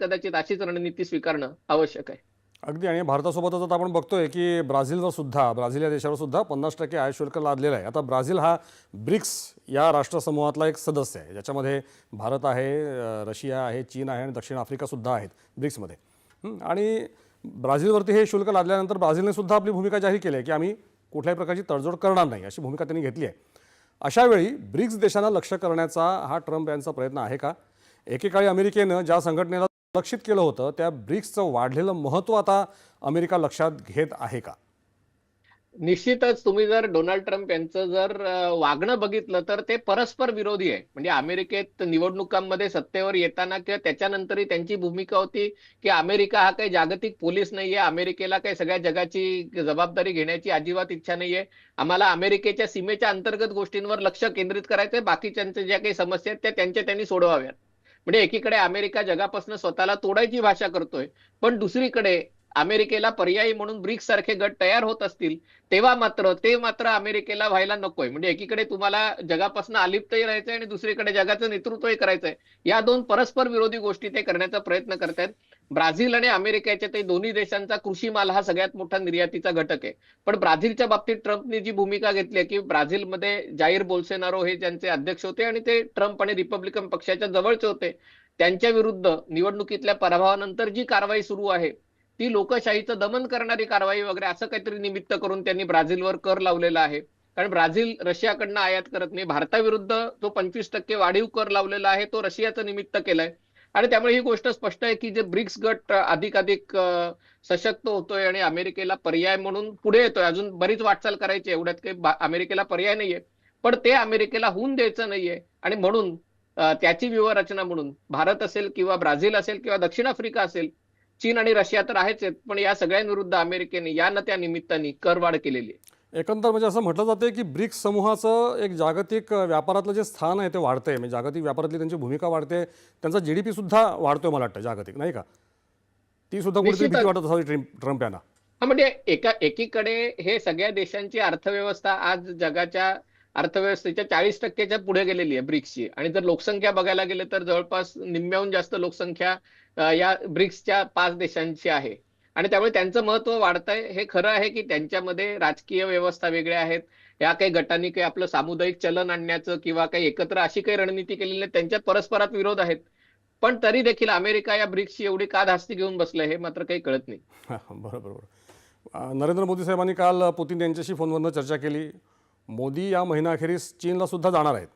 कदाचित अशीच रणनीती स्वीकारणं आवश्यक आहे. अगदी आणि भारतासोबतच आता आपण बघतोय की ब्राझीलवर सुद्धा ब्राझील या देशावर सुद्धा पन्नास टक्के आयात शुल्क लादलेलं आहे. आता ब्राझील हा ब्रिक्स या राष्ट्रसमूहातला एक सदस्य आहे ज्याच्यामध्ये भारत आहे रशिया आहे चीन आहे आणि दक्षिण आफ्रिकासुद्धा आहेत ब्रिक्समध्ये. आणि ब्राझीलवरती हे शुल्क लादल्यानंतर ब्राझीलने सुद्धा आपली भूमिका जाहीर केली आहे की आम्ही कुठल्याही प्रकारची तडजोड करणार नाही अशी भूमिका त्यांनी घेतली आहे. अशावेळी ब्रिक्स देशांना लक्ष करण्याचा हा ट्रम्प यांचा प्रयत्न आहे का? एकेकाळी अमेरिकेनं ज्या संघटनेला लक्षित केलं होतं त्या ब्रिक्सचं वाढलेलं महत्त्व आता अमेरिका लक्षात घेत आहे का? निश्चितच तुम्ही जर डोनाल्ड ट्रम्प यांचं जर वागणं बघितलं तर ते परस्पर विरोधी आहे. म्हणजे अमेरिकेत निवडणुकांमध्ये सत्तेवर येताना किंवा त्याच्यानंतरही त्यांची भूमिका होती की अमेरिका हा काही जागतिक पोलीस नाहीये अमेरिकेला काही सगळ्या जगाची जबाबदारी घेण्याची अजिबात इच्छा नाहीये. आम्हाला अमेरिकेच्या सीमेच्या अंतर्गत गोष्टींवर लक्ष केंद्रित करायचंय बाकीच्यांच्या ज्या काही समस्या आहेत त्या त्यांच्या त्यांनी सोडवाव्यात. म्हणजे एकीकडे अमेरिका जगापासून स्वतःला तोडायची भाषा करतोय पण दुसरीकडे अमेरिकेला पर्यायी म्हणून ब्रिक्स सारखे गट तयार होत असतील तेव्हा मात्र ते मात्र अमेरिकेला व्हायला नकोय. म्हणजे एकीकडे तुम्हाला जगापासून अलिप्तही राहायचंय आणि दुसरीकडे जगाचं नेतृत्वही करायचंय. या दोन परस्पर विरोधी गोष्टी ते करण्याचा प्रयत्न करतायत. ब्राझील आणि अमेरिकेच्या ते दोन्ही देशांचा कृषी माल हा सगळ्यात मोठा निर्यातीचा घटक आहे. पण ब्राझीलच्या बाबतीत ट्रम्पने जी भूमिका घेतली आहे की ब्राझीलमध्ये जाहीर बोल्सेनारो हे ज्यांचे अध्यक्ष होते आणि ते ट्रम्प आणि रिपब्लिकन पक्षाच्या जवळचे होते त्यांच्या विरुद्ध निवडणुकीतल्या पराभवानंतर जी कारवाई सुरू आहे ती लोकशाहीचं दमन करणारी कारवाई वगैरे असं काहीतरी निमित्त करून त्यांनी ब्राझीलवर कर लावलेला आहे. कारण ब्राझील रशियाकडनं आयात करत नाही भारताविरुद्ध जो पंचवीस टक्के वाढीव कर लावलेला आहे तो रशियाचं निमित्त केलाय. आणि त्यामुळे ही गोष्ट स्पष्ट आहे की जे ब्रिक्स गट अधिकाधिक अधिक सशक्त होतोय आणि अमेरिकेला पर्याय म्हणून पुढे येतोय. अजून बरीच वाटचाल करायची एवढ्यात काही अमेरिकेला पर्याय नाहीये. पण ते अमेरिकेला होऊन द्यायचं नाहीये. आणि म्हणून त्याची व्यूहरचना म्हणून भारत असेल किंवा ब्राझील असेल किंवा दक्षिण आफ्रिका असेल चीन आणि रशिया तर आहेच आहेत. पण या सगळ्यांविरुद्ध अमेरिकेने या न त्या निमित्ताने करवाढ केलेली आहे. एकंदर म्हणजे असं म्हटलं जाते की ब्रिक्स समूहाचं एक जागतिक व्यापारातलं जे स्थान आहे ते वाढतंय. म्हणजे जागतिक व्यापारातली त्यांची भूमिका वाढते. त्यांचा जी डी पी सुद्धा वाढतोय मला वाटतं जागतिक नाही का? ती सुद्धा कुठेतरी. भीती वाटत असावी ट्रम्प यांना. म्हणजे एका एकीकडे हे सगळ्या देशांची अर्थव्यवस्था आज जगाच्या अर्थव्यवस्थेच्या चाळीस टक्क्याच्या पुढे गेलेली आहे ब्रिक्सची. आणि जर लोकसंख्या बघायला गेले तर जवळपास निम्म्याहून जास्त लोकसंख्या या ब्रिक्सच्या पाच देशांची आहे. आणि त्यामुळे त्यांचं महत्त्व वाढतंय. हे खरं आहे की त्यांच्यामध्ये राजकीय व्यवस्था वेगळ्या आहेत. या काही गटांनी काही आपलं सामुदायिक चलन आणण्याचं किंवा काही एकत्र अशी काही रणनीती केलेली नाही. त्यांच्यात परस्परात विरोध आहेत. पण तरी देखील अमेरिका या ब्रिक्सची एवढी का धास्ती घेऊन बसलंय हे मात्र काही कळत नाही. बरोबर बरोबर. नरेंद्र मोदी साहेबांनी काल पुतीन यांच्याशी फोनवरनं चर्चा केली. मोदी या महिनाअखेरीस चीनला सुद्धा जाणार आहेत.